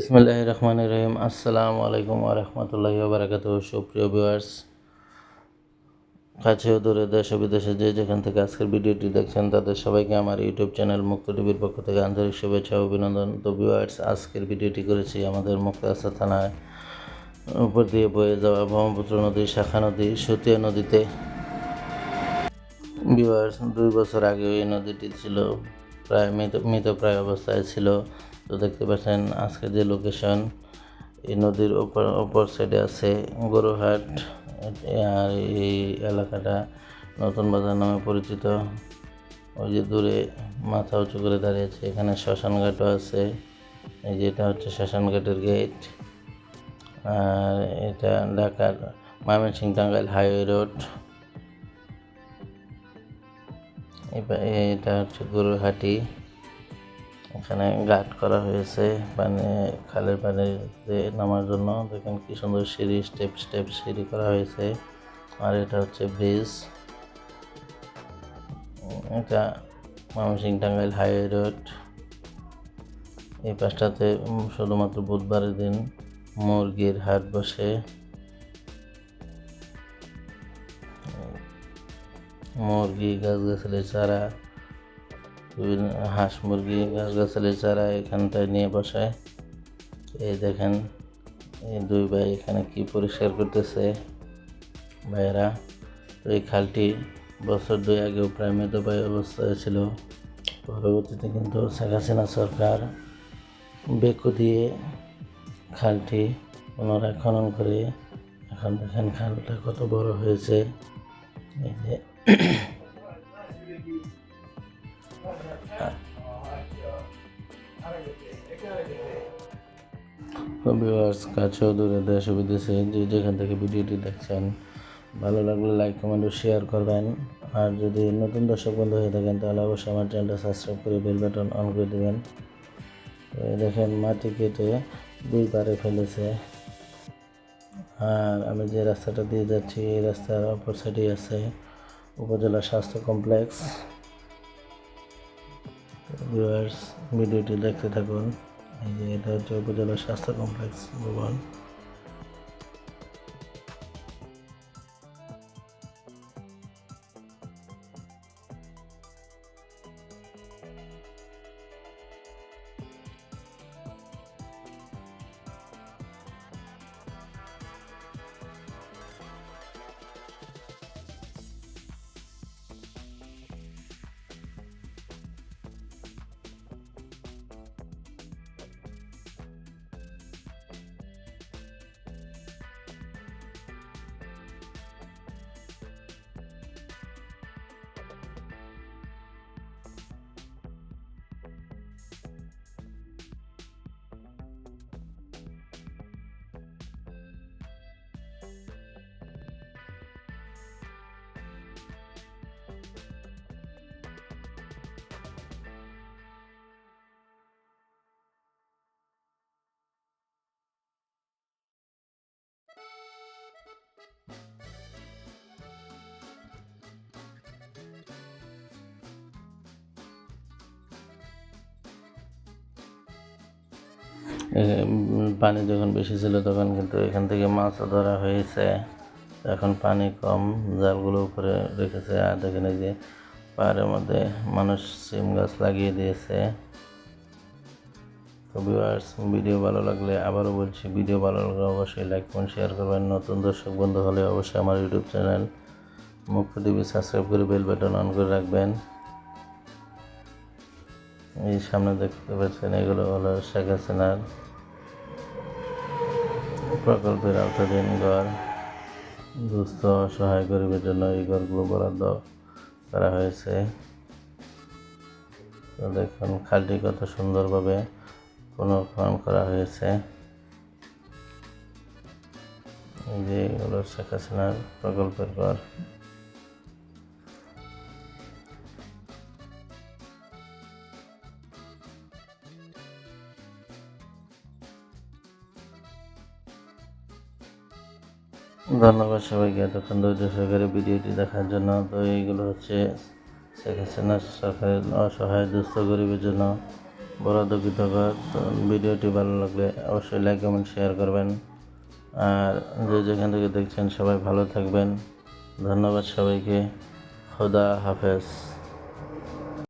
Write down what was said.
ইসমিল্লাহ রহমান রহিম আসসালামু আলাইকুম আরহামতুল্লাহি বারাকাত সুপ্রিয় ভিউয়ার্স কাছে দূরে দেশ বিদেশে যে যেখান থেকে আজকের ভিডিওটি দেখছেন, তাদের সবাইকে আমার ইউটিউব চ্যানেল মুক্ত টিভির পক্ষ থেকে আন্তরিক শুভেচ্ছা অভিনন্দন। তো ভিউয়ার্স, আজকের ভিডিওটি করেছি আমাদের মুক্তাসা থানায় উপর দিয়ে বয়ে যাওয়া ব্রহ্মপুত্র নদী, শাখা নদী, সতিয়া নদীতে। ভিউয়ার্স, দুই বছর আগে এই নদীটি ছিল প্রায় মৃত মৃতপ্রায় অবস্থায় ছিল। তো দেখতে পাচ্ছেন আজকে যে লোকেশন এই নদীর ওপর ওপর সাইডে আছে গরুহাট, আর এই এলাকাটা নতুন বাজার নামে পরিচিত। ওই যে দূরে মাথা উঁচু করে দাঁড়িয়েছে এখানে শ্মশান ঘাটও আছে। এই যে এটা হচ্ছে শ্মশান ঘাটের গেট আর এটা ঢাকার ময়মনসিং টাঙ্গাইল হাইওয়ে রোড এটা হচ্ছে গরুহাটি। এখানে ঘাট করা হয়েছে পানি খালের পানিতে নামার জন্য। দেখেন কি সুন্দর সিঁড়ি স্টেপ স্টেপ সিঁড়ি করা হয়েছে। আর এটা হচ্ছে ব্রিজ এটা ময়মনসিং টাঙ্গাইল হাইওয়ে রোড এই পাশটাতে শুধুমাত্র বুধবারের দিন মুরগির হাট বসে। মুরগি, গাছগাছালি, চারা বিভিন্ন হাঁস মুরগি গাছ গাছগাছালি চারা এখানটায় নিয়ে বসায়, এই দেখেন, এই দুই ভাই এখানে কি পরিষ্কার করতেছে ভাইয়েরা। এই খালটি বছর দুই আগেও প্রায় মৃতপ্রায় অবস্থায় ছিল পরবর্তীতে কিন্তু শেখ হাসিনা সরকার বেকু দিয়ে খালটি পুনরায় খনন করে, এখন দেখেন খালটা কত বড় হয়েছে। এই যে ভিউয়ার্স কাছে দূরে দেশ বিদেশে যে যেখান থেকে ভিডিওটি দেখছেন, ভালো লাগলে লাইক কমেন্ট ও শেয়ার করবেন। আর যদি নতুন দর্শক বন্ধু হয়ে থাকেন, তাহলে অবশ্যই আমার চ্যানেলটা সাবস্ক্রাইব করে বেল বাটন অন করে দেবেন। তো দেখেন, মাটি কেটে দুই পারে ফেলেছে। আর আমি যে রাস্তাটা দিয়ে যাচ্ছি, এই রাস্তার অপর সাইডেই আছে উপজেলা স্বাস্থ্য কমপ্লেক্স ভিউয়ার্স ভিডিওটি দেখতে থাকুন। এই যে এটা হচ্ছে উপজেলা স্বাস্থ্য কমপ্লেক্স ভবন। পানি যখন বেশি ছিল তখন কিন্তু এখান থেকে মাছও ধরা হয়েছে। এখন পানি কম, জালগুলো উপরে রেখেছে। আর দেখেন এই যে পাহাড়ের মধ্যে মানুষ সিম গাছ লাগিয়ে দিয়েছে। তো ভিউয়ার্স ভিডিও ভালো লাগলে আবারও বলছি, ভিডিও ভালো লাগলে অবশ্যই লাইক কমেন্ট শেয়ার করবেন। নতুন দর্শক বন্ধু হলে অবশ্যই আমার YouTube channel Mukto TV subscribe করে বেল বাটন অন করে রাখবেন। এই সামনে দেখতে পাচ্ছেন, এগুলো হলো শেখ হাসিনার প্রকল্পের আওতাধীন ঘর। দুস্থ অসহায় গরিবের জন্য এই ঘরগুলো বরাদ্দ করা হয়েছে। দেখুন, খালটি কত সুন্দরভাবে পুনর্খনন করা হয়েছে। যে এগুলো শেখ হাসিনার প্রকল্পের ঘর। ধন্যবাদ সবাইকে এতক্ষণ ধৈর্য সহকারে ভিডিওটি দেখার জন্য। তো এইগুলো হচ্ছে শেখ হাসিনা সরকারের অসহায়, দুস্থ, গরিবের জন্য বড় দুঃখিত ভিডিওটি ভালো লাগলে অবশ্যই লাইক কমেন্ট শেয়ার করবেন। আর যে যেখান থেকে দেখছেন সবাই ভালো থাকবেন। ধন্যবাদ সবাইকে। খোদা হাফেজ।